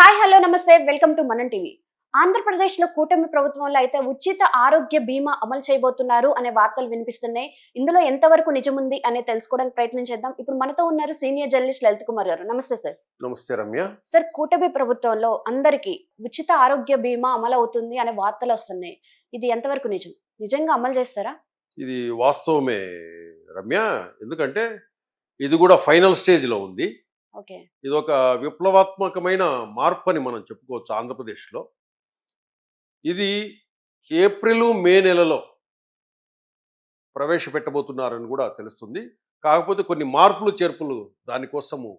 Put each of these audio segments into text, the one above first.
Hi hello నమస్తే. Welcome to Manam TV. ఆంధ్రప్రదేశ్లో కూటమి ప్రభుత్వంలో అయితే ఉచిత ఆరోగ్య బీమా అమలు చేయబోతున్నారు అనే వార్తలు వినిపిస్తున్నాయి. ఇందులో ఎంతవరకు నిజముంది అనే తెలుసుకోవడానికి ప్రయత్నం చేద్దాం. ఇప్పుడు మనతో ఉన్నారు సీనియర్ జర్నలిస్ట్ లలిత్ కుమార్ గారు. నమస్తే సార్. నమస్తే రమ్య. సార్ కూటమి ప్రభుత్వంలో అందరికీ ఉచిత ఆరోగ్య బీమా అమలు అవుతుంది అనే వార్తలు వస్తున్నాయి. ఇది ఎంతవరకు నిజం? నిజంగా అమలు చేస్తారా? ఇది వాస్తవమే రమ్య. ఎందుకంటే ఇది కూడా ఫైనల్ స్టేజ్లో ఉంది. ఓకే ఇది ఒక విప్లవాత్మకమైన మార్పు అని మనం చెప్పుకోవచ్చు ఆంధ్రప్రదేశ్లో. ఇది ఏప్రిల్ మే నెలలో ప్రవేశపెట్టబోతున్నారని కూడా తెలుస్తుంది. కాకపోతే కొన్ని మార్పులు చేర్పులు దానికోసము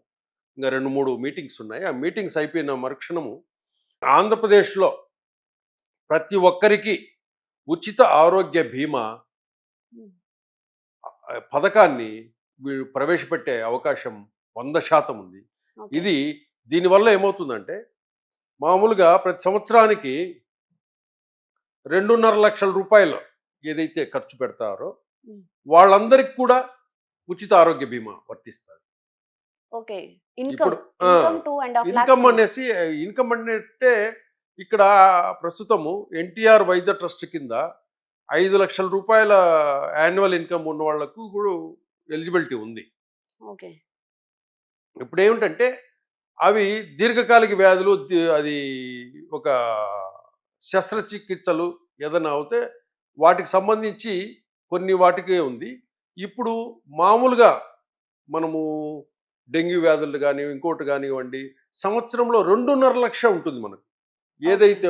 ఇంకా రెండు మూడు మీటింగ్స్ ఉన్నాయి. ఆ మీటింగ్స్ అయిపోయిన మరుక్షణము ఆంధ్రప్రదేశ్లో ప్రతి ఒక్కరికి ఉచిత ఆరోగ్య బీమా పథకాన్ని ప్రవేశపెట్టే అవకాశం వంద శాతం ఉంది. ఇది దీనివల్ల ఏమవుతుందంటే మామూలుగా ప్రతి సంవత్సరానికి రెండున్నర లక్షల రూపాయలు ఏదైతే ఖర్చు పెడతారో. వాళ్ళందరికీ కూడా ఉచిత ఆరోగ్య బీమా వర్తిస్తారు ఓకే. ఇన్కమ్ అనేసి ఇన్కమ్ అంటే ఇక్కడ ప్రస్తుతము ఎన్టీఆర్ వైద్య ట్రస్ట్ కింద ఐదు లక్షల రూపాయల యాన్యువల్ ఇన్కమ్ ఉన్న వాళ్ళకు కూడా ఎలిజిబిలిటీ ఉంది. ఓకే. ఇప్పుడు ఏమిటంటే అవి దీర్ఘకాలిక వ్యాధులు అది ఒక శస్త్రచికిత్సలు ఏదైనా అవుతే వాటికి సంబంధించి కొన్ని వాటికే ఉంది. ఇప్పుడు మామూలుగా మనము డెంగ్యూ వ్యాధులు కానీ ఇంకోటి కానివ్వండి సంవత్సరంలో రెండున్నర లక్ష ఉంటుంది మనకు. ఏదైతే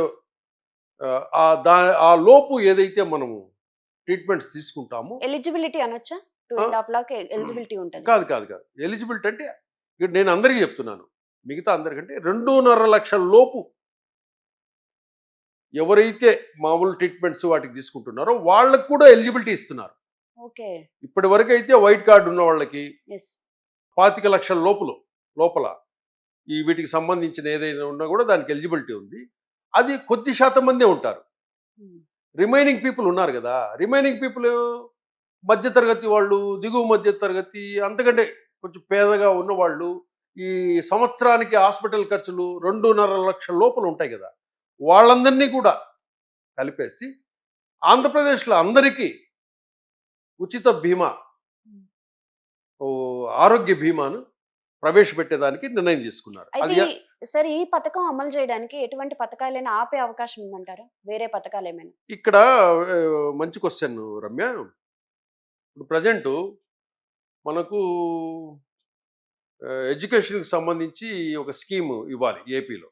ఆ, ఆ దా ఆ లోపు ఏదైతే మనము ట్రీట్మెంట్స్ తీసుకుంటామో ఎలిజిబిలిటీ అనొచ్చా? ఎలిజిబిలిటీ ఉంటుంది. కాదు కాదు కాదు. ఎలిజిబిలిటీ అంటే ఇక్కడ నేను అందరికీ చెప్తున్నాను. మిగతా అందరికంటే రెండున్నర లక్షల లోపు ఎవరైతే మామూలు ట్రీట్మెంట్స్ వాటికి తీసుకుంటున్నారో వాళ్ళకు కూడా ఎలిజిబిలిటీ ఇస్తున్నారు. ఇప్పటి వరకు అయితే వైట్ కార్డు ఉన్న వాళ్ళకి పాతిక లక్షల లోపల లోపల ఈ వీటికి సంబంధించిన ఏదైనా ఉన్నా కూడా దానికి ఎలిజిబిలిటీ ఉంది. అది కొద్ది శాతం మందే ఉంటారు. రిమైనింగ్ పీపుల్ ఉన్నారు కదా. రిమైనింగ్ పీపుల్ మధ్యతరగతి వాళ్ళు దిగువ మధ్య తరగతి అంతకంటే కొంచెం పేదగా ఉన్న వాళ్ళు ఈ సంవత్సరానికి హాస్పిటల్ ఖర్చులు రెండున్నర లక్షల లోపల ఉంటాయి కదా వాళ్ళందరినీ కూడా కలిపేసి ఆంధ్రప్రదేశ్లో అందరికీ ఉచిత బీమా ఓ ఆరోగ్య బీమాను ప్రవేశపెట్టేదానికి నిర్ణయం తీసుకున్నారు. అది సార్ ఈ పథకం అమలు చేయడానికి ఎటువంటి పథకాలైనా ఆపే అవకాశం ఉందంటారా? వేరే పథకాలు ఏమైనా ఇక్కడ మంచి క్వశ్చన్ రమ్య. ఇప్పుడు ప్రజెంట్ మనకు ఎడ్యుకేషన్కి సంబంధించి ఒక స్కీమ్ ఇవ్వాలి ఏపీలో.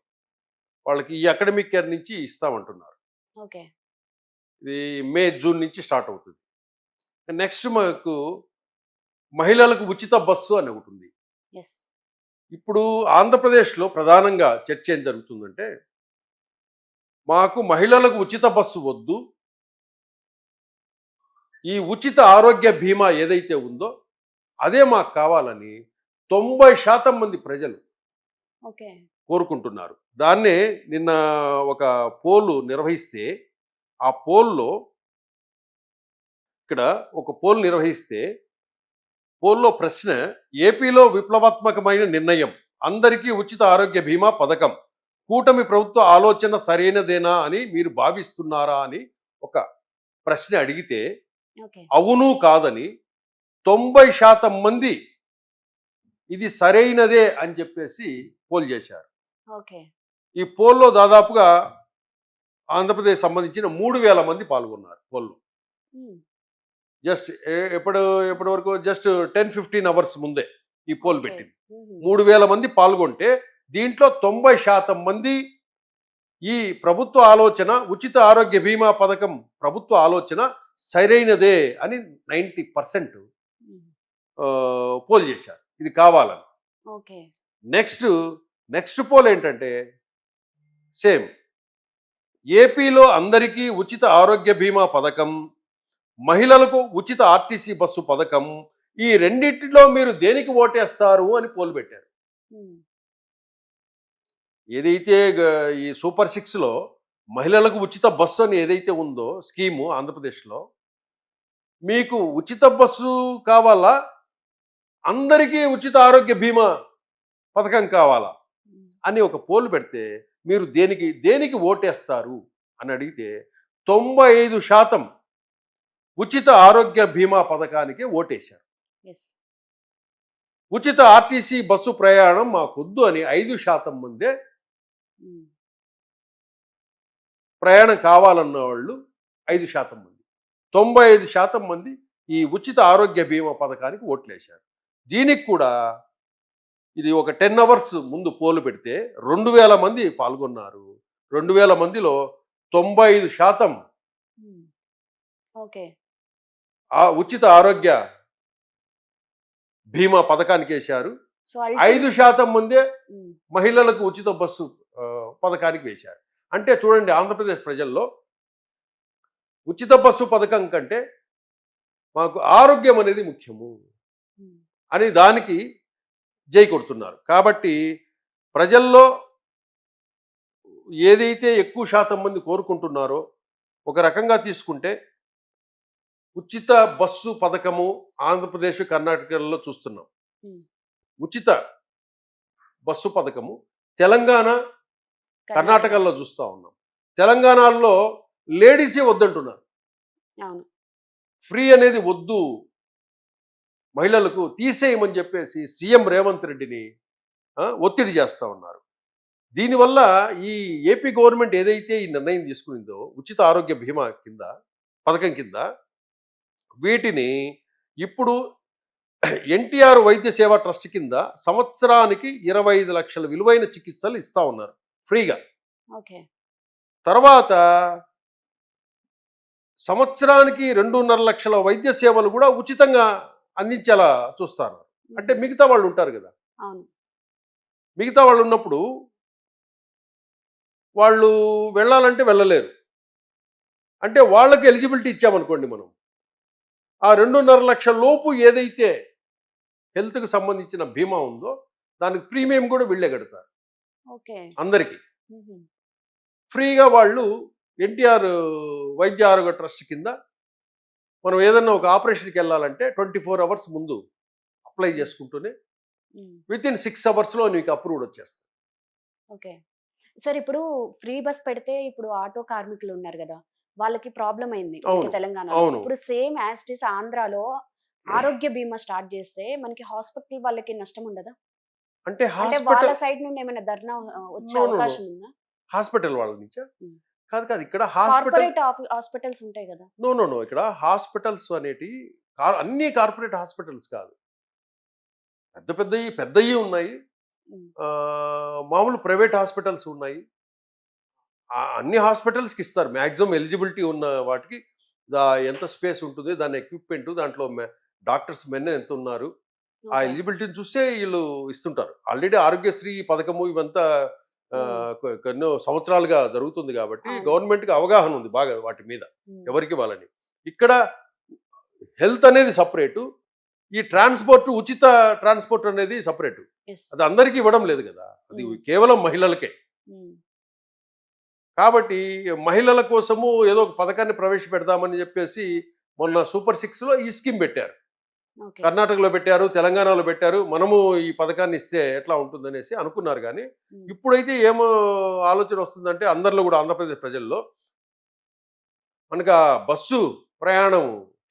వాళ్ళకి ఈ అకాడమిక్ ఇయర్ నుంచి ఇస్తామంటున్నారు. ఓకే. ఇది మే జూన్ నుంచి స్టార్ట్ అవుతుంది. నెక్స్ట్ మాకు మహిళలకు ఉచిత బస్సు అని ఒకటి ఉంది. ఇప్పుడు ఆంధ్రప్రదేశ్లో ప్రధానంగా చర్చ ఏం జరుగుతుందంటే మాకు మహిళలకు ఉచిత బస్సు వద్దు. ఈ ఉచిత ఆరోగ్య బీమా ఏదైతే ఉందో అదే మాకు కావాలని తొంభై శాతం మంది ప్రజలు ఓకే. కోరుకుంటున్నారు. దాన్నే నిన్న ఒక పోలు నిర్వహిస్తే ఆ పోల్లో ఇక్కడ ఒక పోల్ నిర్వహిస్తే పోల్లో ప్రశ్న ఏపీలో విప్లవాత్మకమైన నిర్ణయం అందరికీ ఉచిత ఆరోగ్య బీమా పథకం కూటమి ప్రభుత్వ ఆలోచన సరైనదేనా అని మీరు భావిస్తున్నారా అని ఒక ప్రశ్న అడిగితే అవును కాదని తొంభై శాతం మంది ఇది సరైనదే అని చెప్పేసి పోల్ చేశారు. ఓకే. ఈ పోల్లో దాదాపుగా ఆంధ్రప్రదేశ్ సంబంధించిన మూడు వేల మంది పాల్గొన్నారు పోల్లో. జస్ట్ ఎప్పుడు ఎప్పటి వరకు? జస్ట్ టెన్ ఫిఫ్టీన్ అవర్స్ ముందే ఈ పోల్ పెట్టింది. మూడు వేల మంది పాల్గొంటే దీంట్లో తొంభై శాతం మంది ఈ ప్రభుత్వ ఆలోచన ఉచిత ఆరోగ్య బీమా పథకం ప్రభుత్వ ఆలోచన సరైనదే అని నైంటీ పర్సెంట్ పోల్ చేశారు. ఇది కావాలని. ఓకే. నెక్స్ట్ నెక్స్ట్ పోల్ ఏంటంటే సేమ్. ఏపీలో అందరికీ ఉచిత ఆరోగ్య బీమా పథకం మహిళలకు ఉచిత ఆర్టీసీ బస్సు పథకం ఈ రెండింటిలో మీరు దేనికి ఓటేస్తారు అని పోల్ పెట్టారు. ఏదైతే ఈ సూపర్ సిక్స్లో మహిళలకు ఉచిత బస్సు అని ఏదైతే ఉందో స్కీము ఆంధ్రప్రదేశ్లో మీకు ఉచిత బస్సు కావాలా? అందరికీ ఉచిత ఆరోగ్య బీమా పథకం కావాలా? అని ఒక పోల్ పెడితే మీరు దేనికి దేనికి ఓటేస్తారు? అని అడిగితే తొంభై ఐదు శాతం ఉచిత ఆరోగ్య బీమా పథకానికి ఓటేశారు. ఉచిత ఆర్టీసీ బస్సు ప్రయాణం మాకొద్దు అని ఐదు శాతం మందే ప్రయాణం కావాలన్న వాళ్ళు ఐదు శాతం మంది. తొంభై ఐదు శాతం మంది ఈ ఉచిత ఆరోగ్య బీమా పథకానికి ఓట్లేశారు. దీనికి కూడా ఇది ఒక టెన్ అవర్స్ ముందు పోలు పెడితే రెండు వేల మంది పాల్గొన్నారు. రెండు వేల మందిలో తొంభై ఐదు శాతం ఓకే. ఆ ఉచిత ఆరోగ్య బీమా పథకానికి వేశారు. ఐదు శాతం మందే మహిళలకు ఉచిత బస్సు పథకానికి వేశారు. అంటే చూడండి ఆంధ్రప్రదేశ్ ప్రజల్లో ఉచిత బస్సు పథకం కంటే మాకు ఆరోగ్యం అనేది ముఖ్యము. అని దానికి జై కొడుతున్నారు. కాబట్టి ప్రజల్లో ఏదైతే ఎక్కువ శాతం మంది కోరుకుంటున్నారో ఒక రకంగా తీసుకుంటే ఉచిత బస్సు పథకము ఆంధ్రప్రదేశ్ కర్ణాటకలో చూస్తున్నాం. ఉచిత బస్సు పథకము తెలంగాణ కర్ణాటకలో చూస్తూ ఉన్నాం. తెలంగాణలో లేడీసే వద్దంటున్నారు. ఫ్రీ అనేది వద్దు మహిళలకు తీసేయమని చెప్పేసి సీఎం రేవంత్ రెడ్డిని ఒత్తిడి చేస్తూ ఉన్నారు. దీనివల్ల ఈ ఏపీ గవర్నమెంట్ ఏదైతే ఈ నిర్ణయం తీసుకునిందో ఉచిత ఆరోగ్య బీమా కింద పథకం కింద వీటిని ఇప్పుడు ఎన్టీఆర్ వైద్య సేవా ట్రస్ట్ కింద సంవత్సరానికి ఇరవై ఐదు లక్షల విలువైన చికిత్సలు ఇస్తా ఉన్నారు ఫ్రీగా. తర్వాత సంవత్సరానికి రెండున్నర లక్షల వైద్య సేవలు కూడా ఉచితంగా అందించేలా చూస్తారు. అంటే మిగతా వాళ్ళు ఉంటారు కదా. మిగతా వాళ్ళు ఉన్నప్పుడు వాళ్ళు వెళ్ళాలంటే వెళ్ళలేరు. అంటే వాళ్ళకి ఎలిజిబిలిటీ ఇచ్చామనుకోండి మనం. ఆ రెండున్నర లక్షల లోపు ఏదైతే హెల్త్కి సంబంధించిన బీమా ఉందో దానికి ప్రీమియం కూడా వీళ్ళే కడతారు. ఓకే. అందరికీ. ఫ్రీగా వాళ్ళు ఎన్టీఆర్ వైద్య ఆరోగ్య ట్రస్ట్ కింద మనం ఏదన్నా ఒక ఆపరేషన్కి వెళ్ళాలంటే ట్వంటీ ఫోర్ అవర్స్ ముందు అప్లై చేసుకుంటూనే విత్ ఇన్ సిక్స్ అవర్స్లో నీకు అప్రూవ్డ్ వచ్చేస్తుంది ఓకే. సార్ ఇప్పుడు ఫ్రీ బస్ పెడితే ఇప్పుడు ఆటో కార్మికులు ఉన్నారు కదా! వాళ్ళకి ప్రాబ్లం అయింది తెలంగాణ. ఇప్పుడు సేమ్ యాస్టిస్ ఆంధ్రాలో ఆరోగ్య బీమా స్టార్ట్ చేస్తే మనకి హాస్పిటల్ వాళ్ళకి నష్టం ఉండదా? అంటే వాళ్ళ సైడ్ నుండి ఏమైనా ధర్నా వచ్చే. అవకాశం ఉందా? హాస్పిటల్ వాళ్ళ నుంచా. కాదు కాదు. ఇక్కడ హాస్పిటల్ హాస్పిటల్స్ ఉంటాయి కదా. No no no. ఇక్కడ హాస్పిటల్స్ అనేటి అన్ని కార్పొరేట్ హాస్పిటల్స్ కాదు. పెద్ద పెద్దవి పెద్దవి ఉన్నాయి. మామూలు ప్రైవేట్ హాస్పిటల్స్ ఉన్నాయి. అన్ని హాస్పిటల్స్కి ఇస్తారు. మ్యాక్సిమం ఎలిజిబిలిటీ ఉన్న వాటికి దా- ఎంత స్పేస్ ఉంటుంది దాని ఎక్విప్మెంట్ దాంట్లో డాక్టర్స్ మెన్ ఎంత ఉన్నారు ఆ. ఎలిజిబిలిటీని చూస్తే వీళ్ళు ఇస్తుంటారు. ఆల్రెడీ ఆరోగ్యశ్రీ పథకము ఇవంతా కొన్నో సంవత్సరాలుగా జరుగుతుంది కాబట్టి. గవర్నమెంట్కి అవగాహన ఉంది బాగా వాటి మీద. ఎవరికి వాళ్ళని ఇక్కడ హెల్త్ అనేది సపరేటు ఈ ట్రాన్స్పోర్ట్ ఉచిత ట్రాన్స్పోర్ట్ అనేది సపరేటు. అది అందరికీ ఇవ్వడం లేదు కదా అది. కేవలం మహిళలకే. కాబట్టి మహిళల కోసము ఏదో ఒక పథకాన్ని ప్రవేశపెడదామని చెప్పేసి మొన్న సూపర్ సిక్స్లో ఈ స్కీమ్ పెట్టారు. కర్ణాటకలో పెట్టారు తెలంగాణలో పెట్టారు మనము ఈ పథకాన్ని ఇస్తే ఎట్లా ఉంటుందనేసి అనుకున్నారు కానీ. ఇప్పుడైతే ఏమో ఆలోచన వస్తుందంటే అందరిలో కూడా ఆంధ్రప్రదేశ్ ప్రజల్లో మనకు బస్సు ప్రయాణం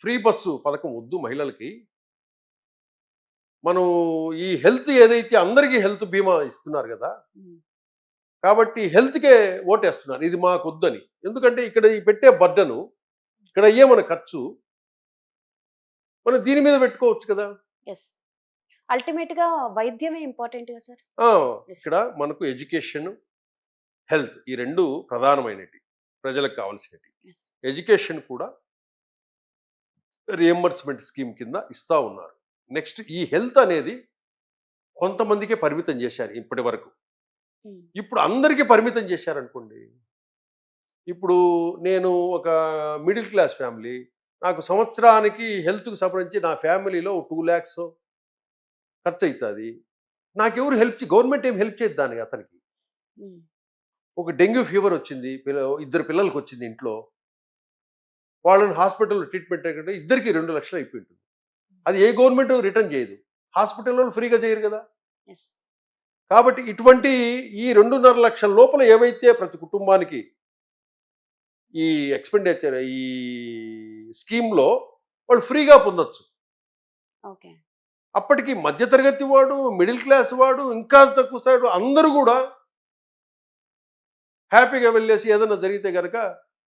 ఫ్రీ బస్సు పథకం వద్దు మహిళలకి మనం ఈ హెల్త్ ఏదైతే అందరికీ హెల్త్ బీమా ఇస్తున్నారు కదా. కాబట్టి హెల్త్కే ఓటేస్తున్నారు ఇది మాకు వద్దని ఎందుకంటే ఇక్కడ పెట్టే బర్డను ఇక్కడ అయ్యే మన ఖర్చు మనం దీని మీద పెట్టుకోవచ్చు కదా? ఎస్ అల్టిమేట్గా వైద్యమే ఇంపార్టెంట్ కదా సార్. ఇక్కడ మనకు ఎడ్యుకేషన్ హెల్త్ ఈ రెండు ప్రధానమైనవి. ప్రజలకు కావాల్సినవి. ఎడ్యుకేషన్ కూడా రియంబర్స్మెంట్ స్కీమ్ కింద ఇస్తా ఉన్నారు. నెక్స్ట్ ఈ హెల్త్ అనేది కొంతమందికే పరిమితం చేశారు ఇప్పటి వరకు. ఇప్పుడు అందరికీ పరిమితం చేశారనుకోండి. ఇప్పుడు నేను ఒక మిడిల్ క్లాస్ ఫ్యామిలీ నాకు సంవత్సరానికి హెల్త్కి సంబంధించి నా ఫ్యామిలీలో టూ ల్యాక్స్ ఖర్చు అవుతుంది నాకెవరు హెల్ప్ గవర్నమెంట్ ఏం హెల్ప్ చేయదు దానికి అతనికి. ఒక డెంగ్యూ ఫీవర్ వచ్చింది పిల్ల ఇద్దరు పిల్లలకి వచ్చింది ఇంట్లో. వాళ్ళని హాస్పిటల్లో ట్రీట్మెంట్ అయ్యాకంటే ఇద్దరికి రెండు లక్షలు అయిపోయి ఉంటుంది అది ఏ గవర్నమెంట్ రిటర్న్ చేయదు. హాస్పిటల్ వాళ్ళు ఫ్రీగా చేయరు కదా! కాబట్టి ఇటువంటి ఈ రెండున్నర లక్షల లోపల ఏవైతే ప్రతి కుటుంబానికి ఈ ఎక్స్పెండిచర్ ఈ స్కీమ్లో వాళ్ళు ఫ్రీగా పొందొచ్చు. ఓకే. అప్పటికి మధ్యతరగతి వాడు మిడిల్ క్లాస్ వాడు ఇంకా తక్కువ సైడ్ అందరూ కూడా హ్యాపీగా వెళ్ళేసి ఏదైనా జరిగితే కనుక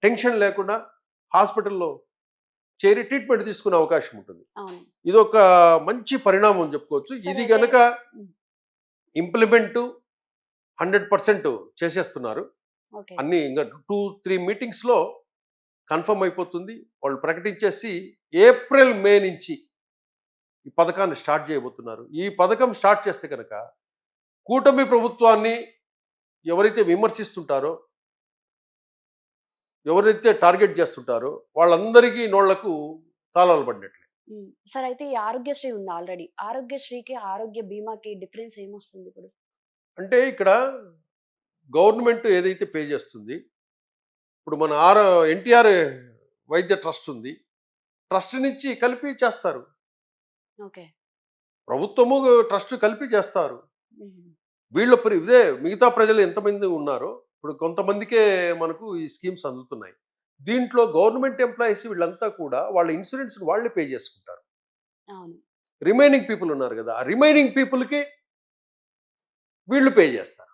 టెన్షన్ లేకుండా హాస్పిటల్లో చేరి ట్రీట్మెంట్ తీసుకునే అవకాశం ఉంటుంది. ఇది ఒక మంచి పరిణామం చెప్పుకోవచ్చు. ఇది కనుక. ఇంప్లిమెంట్ హండ్రెడ్ పర్సెంట్ చేసేస్తున్నారు. అన్ని ఇంకా టూ త్రీ మీటింగ్స్లో కన్ఫర్మ్ అయిపోతుంది. వాళ్ళు ప్రకటించేసి ఏప్రిల్ మే నుంచి ఈ పథకాన్ని స్టార్ట్ చేయబోతున్నారు. ఈ పథకం స్టార్ట్ చేస్తే కనుక కూటమి ప్రభుత్వాన్ని ఎవరైతే విమర్శిస్తుంటారో ఎవరైతే టార్గెట్ చేస్తుంటారో వాళ్ళందరికీ నోళ్ళకు తాళాలు పడినట్లే. సార్ అయితే ఈ ఆరోగ్యశ్రీ ఉంది ఆల్రెడీ? ఆరోగ్యశ్రీకి ఆరోగ్య బీమాకి డిఫరెన్స్ ఏమొస్తుంది ఇప్పుడు? అంటే ఇక్కడ గవర్నమెంట్ ఏదైతే పే చేస్తుంది ఇప్పుడు మన ఆరో ఎన్టీఆర్ వైద్య ట్రస్ట్ ఉంది. ట్రస్ట్ నుంచి కలిపి చేస్తారు. ఓకే. ప్రభుత్వము ట్రస్ట్ కలిపి చేస్తారు. వీళ్ళ ప్రి- ఇదే మిగతా ప్రజలు ఎంతమంది ఉన్నారో ఇప్పుడు కొంతమందికే మనకు ఈ స్కీమ్స్ అందుతున్నాయి. దీంట్లో గవర్నమెంట్ ఎంప్లాయీస్ వీళ్ళంతా కూడా వాళ్ళ ఇన్సూరెన్స్ వాళ్ళే పే చేసుకుంటారు. రిమైనింగ్ పీపుల్ ఉన్నారు కదా ఆ రిమైనింగ్ పీపుల్కి వీళ్ళు పే చేస్తారు.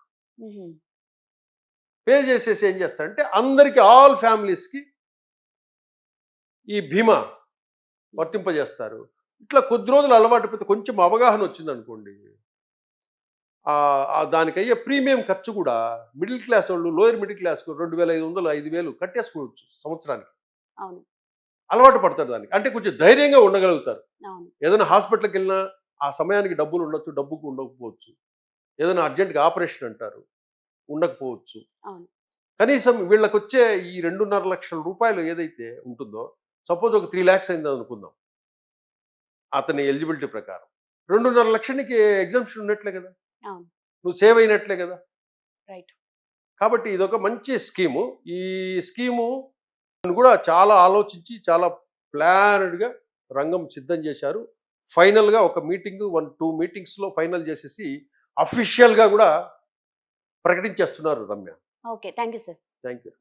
పే చేసేసి ఏం చేస్తారంటే అందరికి ఆల్ ఫ్యామిలీస్కి ఈ బీమా వర్తింపజేస్తారు. ఇట్లా కొద్ది రోజులు అలవాటు పోతే కొంచెం అవగాహన వచ్చింది అనుకోండి దానికి అయ్యే ప్రీమియం ఖర్చు కూడా మిడిల్ క్లాస్ వాళ్ళు లోయర్ మిడిల్ క్లాస్ రెండు వేల ఐదు వందలు ఐదు వేలు కట్టేసుకోవచ్చు సంవత్సరానికి. అలవాటు పడతారు దానికి. అంటే కొంచెం ధైర్యంగా ఉండగలుగుతారు. ఏదైనా హాస్పిటల్కి వెళ్ళినా ఆ సమయానికి డబ్బులు ఉండొచ్చు డబ్బుకు ఉండకపోవచ్చు. ఏదైనా అర్జెంట్గా ఆపరేషన్ అంటారు. ఉండకపోవచ్చు. కనీసం వీళ్ళకి వచ్చే ఈ రెండున్నర లక్షల రూపాయలు ఏదైతే ఉంటుందో సపోజ్ ఒక త్రీ ల్యాక్స్ అయింది అనుకుందాం. అతని ఎలిజిబిలిటీ ప్రకారం. రెండున్నర లక్షలకి ఎగ్జామ్షన్ ఉన్నట్లే కదా. నువ్వు సేవ్ అయినట్లే కదా! రైట్. కాబట్టి ఇదొక మంచి స్కీము. ఈ స్కీము కూడా చాలా ఆలోచించి చాలా ప్లానెడ్గా రంగం సిద్ధం చేశారు. ఫైనల్గా ఒక మీటింగ్ వన్ టూ మీటింగ్స్లో ఫైనల్ చేసేసి అఫీషియల్గా కూడా ప్రకటించేస్తున్నారు Ramya. Okay. Thank you sir. Thank you